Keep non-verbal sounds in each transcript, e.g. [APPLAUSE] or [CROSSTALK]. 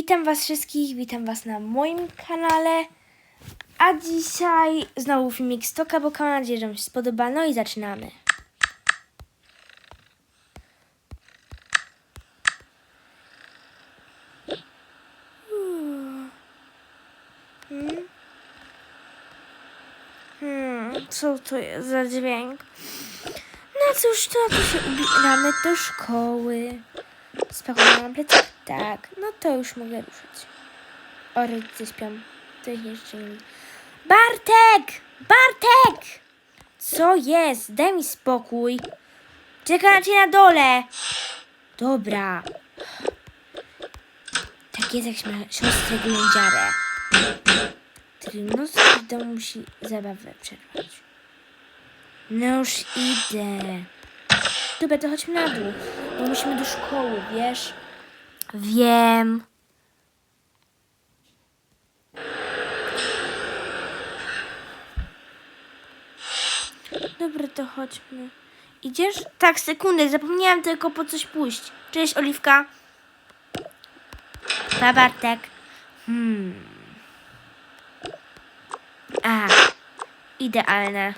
Witam Was wszystkich, witam Was na moim kanale. A dzisiaj znowu filmik z Toka, bo mam nadzieję, że Wam się spodoba. No i zaczynamy. Hmm. Hmm, co to jest za dźwięk? No cóż, to, to się ubieramy do szkoły. Spakowałam plecak? Tak. No to już mogę ruszyć. O, rodzice śpią. To ich jeszcze nie Bartek! Bartek! Co jest? Daj mi spokój. Czekam na ciebie na dole. Dobra. Tak jest, jak ma siostrę ględziarę. Trudno w domu musi zabawę przerwać. No już idę. Dobra, to chodźmy na dół, bo musimy do szkoły, wiesz? Wiem. Dobra, to chodźmy. Idziesz? Tak, sekundę, zapomniałam tylko po coś pójść. Cześć, Oliwka. Pa, Bartek. Hmm. A, idealne.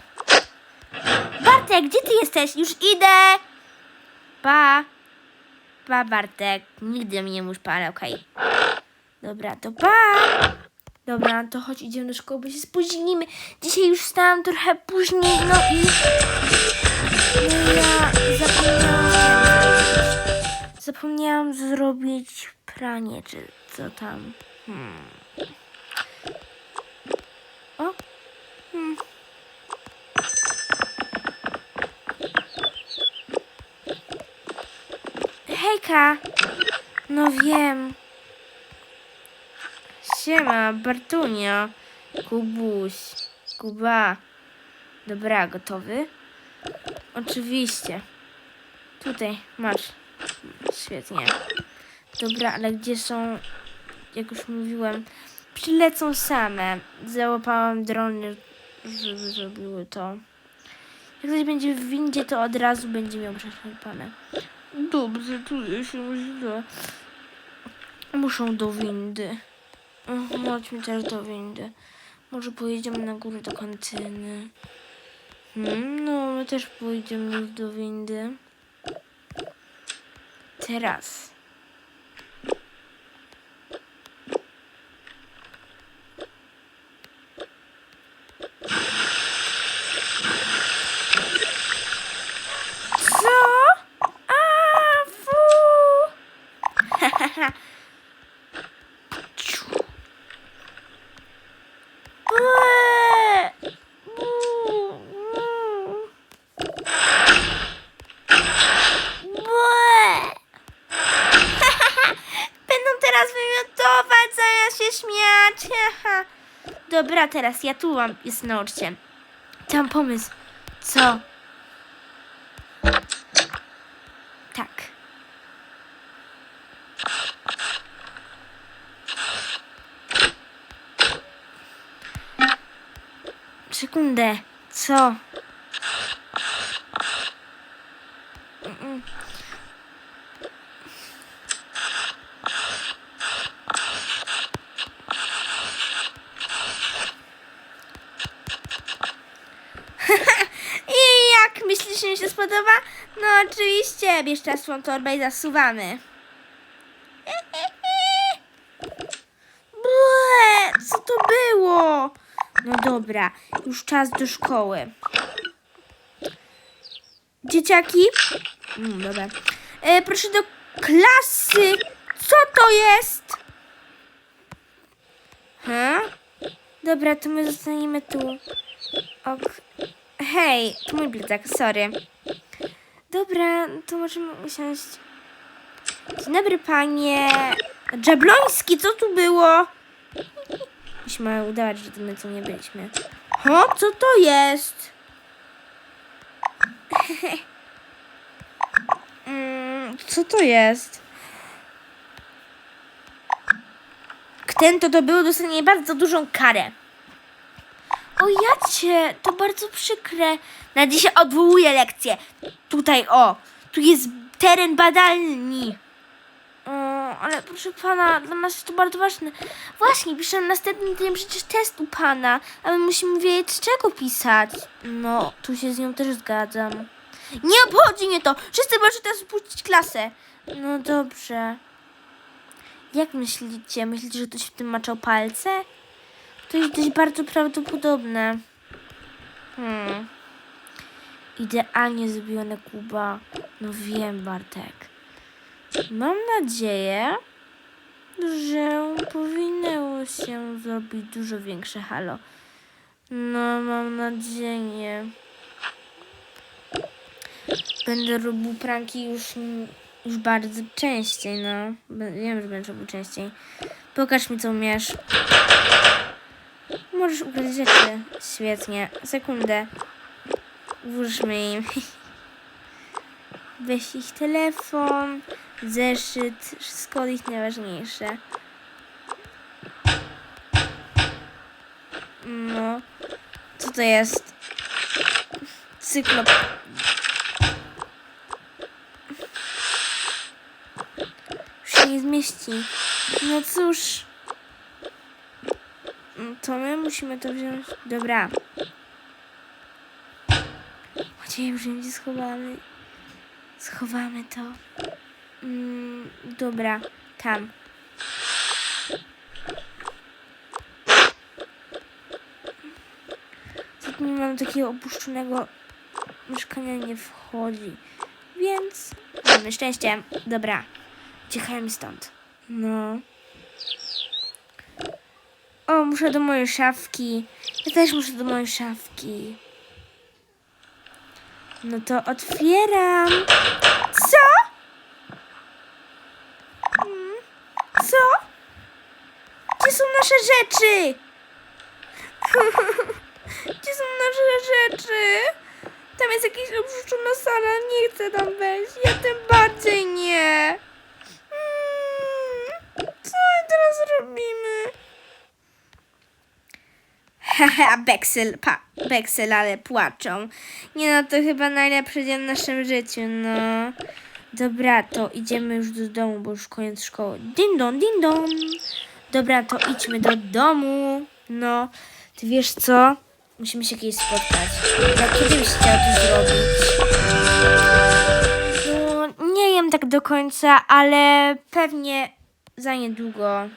Bartek, gdzie ty jesteś? Już idę! Pa! Pa, Bartek. Nigdy mi nie mów ale okej. Dobra, to pa! Dobra, to chodź, idziemy do szkoły, bo się spóźnimy. Dzisiaj już wstałam trochę później, no i... No ja zapomniałam... Zapomniałam zrobić pranie, czy co tam. Hmm. O! Hmm. Hejka! No wiem. Siema, Bartunio. Kubuś. Kuba. Dobra, gotowy? Oczywiście. Tutaj, masz. Świetnie. Dobra, ale gdzie są... Jak już mówiłem, przylecą same. Załapałam drony, żeby zrobiły to. Jak ktoś będzie w windzie, to od razu będzie miał przeszarpane. Dobrze, czuję się źle. Muszą do windy. Ach, Chodźmy też do windy. Może pojedziemy na górę do kantyny. Hmm, no, my też pojedziemy do windy. Teraz. Dobra, teraz ja tu mam, jest nauczyciel. Mam pomysł. Co? Tak. Sekundę. Co? Mm-mm. I mi się spodoba? No oczywiście, bierz swą torbę i zasuwamy. Ble, co to było? No dobra, już czas do szkoły. Dzieciaki? Mm, dobra. E, proszę do klasy. Co to jest? Ha? Dobra, to my zostaniemy tu. Ok. Hej, to mój plecak, sorry. Dobra, to możemy usiąść. Dzień dobry, panie. Jabloński, co tu było? Musimy udawać, że my tu nie byliśmy. O, co to jest? [LAUGHS] Mm, co to jest? Ten to to był dostanie bardzo dużą karę. O jacie, to bardzo przykre. Na dzisiaj odwołuję lekcję. Tutaj o, tu jest teren badalni. O, ale proszę pana, dla nas jest to bardzo ważne. Właśnie, piszemy następny dzień przecież test u pana, a my musimy wiedzieć, czego pisać. No, tu się z nią też zgadzam. Nie obchodzi mnie to! Wszyscy możecie teraz spuścić klasę. No dobrze. Jak myślicie? Myślicie, że ktoś w tym maczał palce? To jest dość bardzo prawdopodobne. Hmm. Idealnie zrobione Kuba. No wiem, Bartek. Mam nadzieję, że powinno się zrobić dużo większe halo. No, mam nadzieję. Będę robił pranki już, już bardzo częściej, no. Wiem, że będę robił częściej. Pokaż mi, co umiesz. Możesz ukraść rzeczy. Świetnie. Sekundę. Włóżmy im. [LAUGHS] Weź ich telefon, zeszyt, wszystko ich najważniejsze. No. Co to jest? Cyklop. Już się nie zmieści. No cóż. To my musimy to wziąć. Dobra. Chociaż już będzie schowany. Schowamy to. Mm, dobra, tam. Tu nie mam takiego opuszczonego mieszkania nie wchodzi. Więc mamy szczęście. Dobra, uciekajmy stąd. No. O, muszę do mojej szafki. Ja też muszę do mojej szafki. No to otwieram. Co? Mm, Co? Gdzie są nasze rzeczy? [LAUGHS] Gdzie są nasze rzeczy? Tam jest jakaś obrzucona sala, nie chcę tam wejść. Ja tym bardziej nie. Mm, Co my teraz robimy? [LAUGHS] Haha, Beksel, pa, Beksel, ale płaczą. Nie no, to chyba najlepszy dzień w naszym życiu, no. Dobra, to idziemy już do domu, bo już koniec szkoły. Din don, din don. Dobra, to idźmy do domu. No, ty wiesz co? Musimy się kiedyś spotkać. Ja kiedy byś chciał to zrobić? No, nie wiem tak do końca, ale pewnie za niedługo.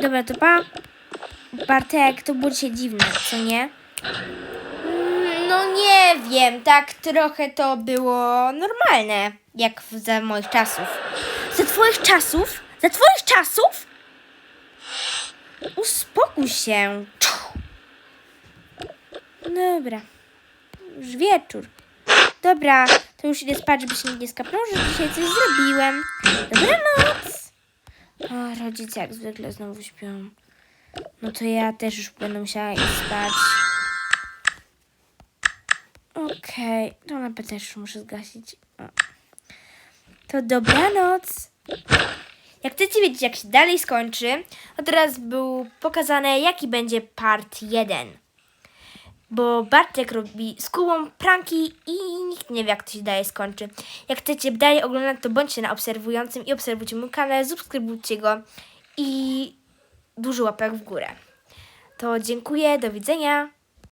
Dobra, to pa. Bartek, to było dzisiaj dziwne, co nie? Mm, No nie wiem, tak trochę to było normalne, jak za moich czasów. Za twoich czasów? Za twoich czasów? Uspokój się. Dobra. Już wieczór. Dobra, to już idę spać, żeby się nie skapnął, że dzisiaj coś zrobiłem. Dobranoc. O, rodzice jak zwykle znowu śpią. No to ja też już będę musiała iść spać. Okej, to lampę też już muszę zgasić. O. To dobranoc. Jak chcecie wiedzieć, jak się dalej skończy, to teraz był pokazane, jaki będzie part 1. Bo Bartek robi z Kubą pranki i nikt nie wie, jak to się dalej skończy. Jak chcecie dalej oglądać, to bądźcie na obserwującym i obserwujcie mój kanał, subskrybujcie go i dużo łapek w górę. To dziękuję, do widzenia.